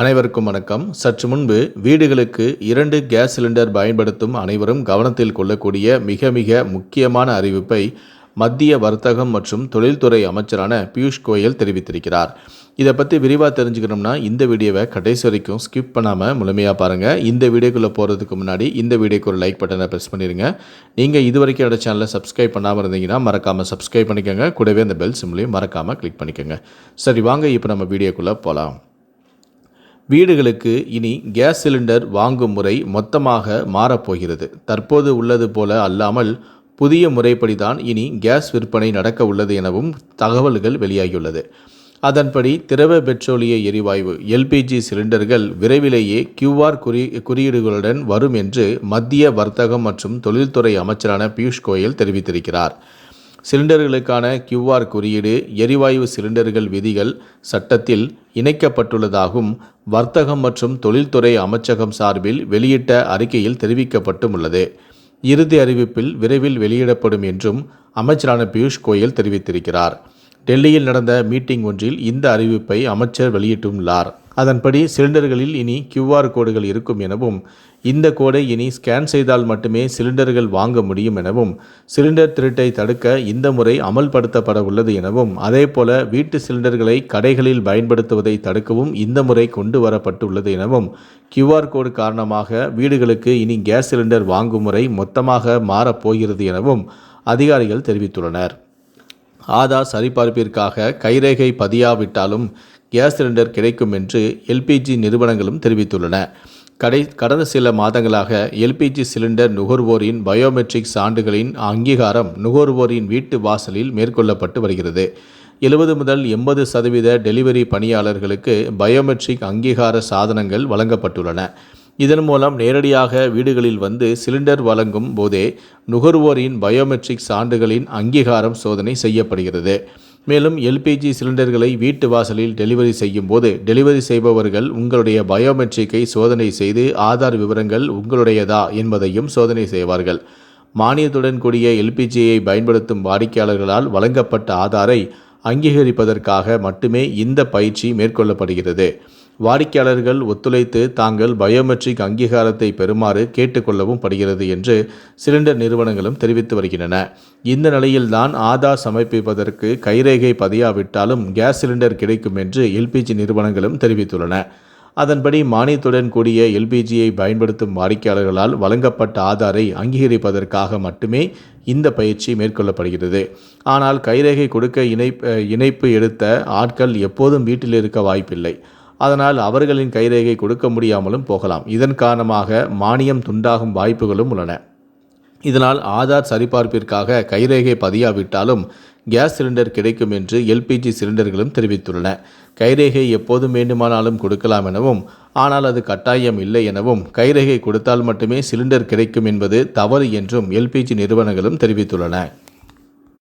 அனைவருக்கும் வணக்கம். சற்று முன்பு வீடுகளுக்கு இரண்டு கேஸ் சிலிண்டர் பயன்படுத்தும் அனைவரும் கவனத்தில் கொள்ளக்கூடிய மிக மிக முக்கியமான அறிவிப்பை மத்திய வர்த்தகம் மற்றும் தொழில்துறை அமைச்சரான பியூஷ் கோயல் தெரிவித்திருக்கிறார். இதை பற்றி விரிவாக தெரிஞ்சுக்கணும்னா இந்த வீடியோவை கடைசி வரைக்கும் ஸ்கிப் பண்ணாமல் முழுமையாக பாருங்கள் இந்த வீடியோக்குள்ளே போகிறதுக்கு முன்னாடி இந்த வீடியோக்கு ஒரு லைக் பட்டனை ப்ரெஸ் பண்ணிடுங்க நீங்கள் இது வரைக்கும் என்னோட சேனலை சப்ஸ்கிரைப் பண்ணாமல் இருந்தீங்கன்னா மறக்காமல் சப்ஸ்கிரைப் பண்ணிக்கோங்க. கூடவே அந்த பெல் சிம்லையும் மறக்காமல் கிளிக் பண்ணிக்கோங்க. சரி வாங்க இப்போ நம்ம வீடியோக்குள்ளே போகலாம் வீடுகளுக்கு இனி கேஸ் சிலிண்டர் வாங்கும் முறை மொத்தமாக மாறப்போகிறது. தற்போது உள்ளது போல அல்லாமல் புதிய முறைப்படிதான் இனி கேஸ் விற்பனை நடக்க உள்ளது எனவும் தகவல்கள் வெளியாகியுள்ளது. அதன்படி திரவ பெட்ரோலிய எரிவாயு எல்பிஜி சிலிண்டர்கள் விரைவிலேயே கியூஆர் குறி குறியீடுகளுடன் வரும் என்று மத்திய வர்த்தகம் மற்றும் தொழில்துறை அமைச்சரான பியூஷ் கோயல் தெரிவித்திருக்கிறார். சிலிண்டர்களுக்கான கியூஆர் குறியீடு எரிவாயு சிலிண்டர்கள் விதிகள் சட்டத்தில் இணைக்கப்பட்டுள்ளதாகவும் வர்த்தகம் மற்றும் தொழில்துறை அமைச்சகம் சார்பில் வெளியிட்ட அறிக்கையில் தெரிவிக்கப்பட்டும் உள்ளது இறுதி அறிவிப்பில் விரைவில் வெளியிடப்படும் என்றும் அமைச்சரான பியூஷ் கோயல் தெரிவித்திருக்கிறார். டெல்லியில் நடந்த மீட்டிங் ஒன்றில் இந்த அறிவிப்பை அமைச்சர் வெளியிட்டுள்ளார். அதன்படி சிலிண்டர்களில் இனி கியூஆர் கோடுகள் இருக்கும் எனவும் இந்த கோடை இனி ஸ்கேன் செய்தால் மட்டுமே சிலிண்டர்கள் வாங்க முடியும் எனவும் சிலிண்டர் திருட்டை தடுக்க இந்த முறை அமல்படுத்தப்பட உள்ளது எனவும் அதேபோல வீட்டு சிலிண்டர்களை கடைகளில் பயன்படுத்துவதை தடுக்கவும் இந்த முறை கொண்டு வரப்பட்டுள்ளது எனவும் கியூஆர் கோடு காரணமாக வீடுகளுக்கு இனி கேஸ் சிலிண்டர் வாங்கும் முறை மொத்தமாக மாறப்போகிறது எனவும் அதிகாரிகள் தெரிவித்துள்ளனர். ஆதார் சரிபார்ப்பிற்காக கைரேகை பதியாவிட்டாலும் கேஸ் சிலிண்டர் கிடைக்கும் என்று எல்பிஜி நிறுவனங்களும் தெரிவித்துள்ளன. கடை கடந்த சில மாதங்களாக எல்பிஜி சிலிண்டர் நுகர்வோரின் பயோமெட்ரிக் சான்றுகளின் அங்கீகாரம் நுகர்வோரின் வீட்டு வாசலில் மேற்கொள்ளப்பட்டு வருகிறது. எழுபது முதல் எண்பது சதவீத டெலிவரி பணியாளர்களுக்கு பயோமெட்ரிக் அங்கீகார சாதனங்கள் வழங்கப்பட்டுள்ளன. இதன் மூலம் நேரடியாக வீடுகளில் வந்து சிலிண்டர் வழங்கும் போதே நுகர்வோரின் பயோமெட்ரிக் சான்றுகளின் அங்கீகாரம் சோதனை செய்யப்படுகிறது. மேலும் எல்பிஜி சிலிண்டர்களை வீட்டு வாசலில் டெலிவரி செய்யும் போது டெலிவரி செய்பவர்கள் உங்களுடைய பயோமெட்ரிக்கை சோதனை செய்து ஆதார் விவரங்கள் உங்களுடையதா என்பதையும் சோதனை செய்வார்கள். மானியத்துடன் கூடிய எல்பிஜியை பயன்படுத்தும் வாடிக்கையாளர்களால் வழங்கப்பட்ட ஆதாரை அங்கீகரிப்பதற்காக மட்டுமே இந்த பயிற்சி மேற்கொள்ளப்படுகிறது. வாடிக்கையாளர்கள் ஒத்துழைத்து தாங்கள் பயோமெட்ரிக் அங்கீகாரத்தை பெறுமாறு கேட்டுக்கொள்ளவும் படுகிறது என்று சிலிண்டர் நிறுவனங்களும் தெரிவித்து வருகின்றன. இந்த நிலையில்தான் ஆதார் சமர்ப்பிப்பதற்கு கைரேகை பதியாவிட்டாலும் கேஸ் சிலிண்டர் கிடைக்கும் என்று எல்பிஜி நிறுவனங்களும் தெரிவித்துள்ளன. அதன்படி மானியத்துடன் கூடிய எல்பிஜியை பயன்படுத்தும் வாடிக்கையாளர்களால் வழங்கப்பட்ட ஆதாரை அங்கீகரிப்பதற்காக மட்டுமே இந்த பயிற்சி மேற்கொள்ளப்படுகிறது. ஆனால் கைரேகை கொடுக்க இணைப்பு இணைப்பு எடுத்த ஆட்கள் எப்போதும் வீட்டில் இருக்க வாய்ப்பில்லை. அதனால் அவர்களின் கைரேகை கொடுக்க முடியாமலும் போகலாம். இதன் காரணமாக மானியம் துண்டாகும் வாய்ப்புகளும் உள்ளன. இதனால் ஆதார் சரிபார்ப்பிற்காக கைரேகை பதியாவிட்டாலும் கேஸ் சிலிண்டர் கிடைக்கும் என்று எல்பிஜி சிலிண்டர்களும் தெரிவித்துள்ளன. கைரேகை எப்போதும் வேண்டுமானாலும் கொடுக்கலாம் எனவும் ஆனால் அது கட்டாயம் இல்லை எனவும் கைரேகை கொடுத்தால் மட்டுமே சிலிண்டர் கிடைக்கும் என்பது தவறு என்றும் எல்பிஜி நிறுவனங்களும் தெரிவித்துள்ளன.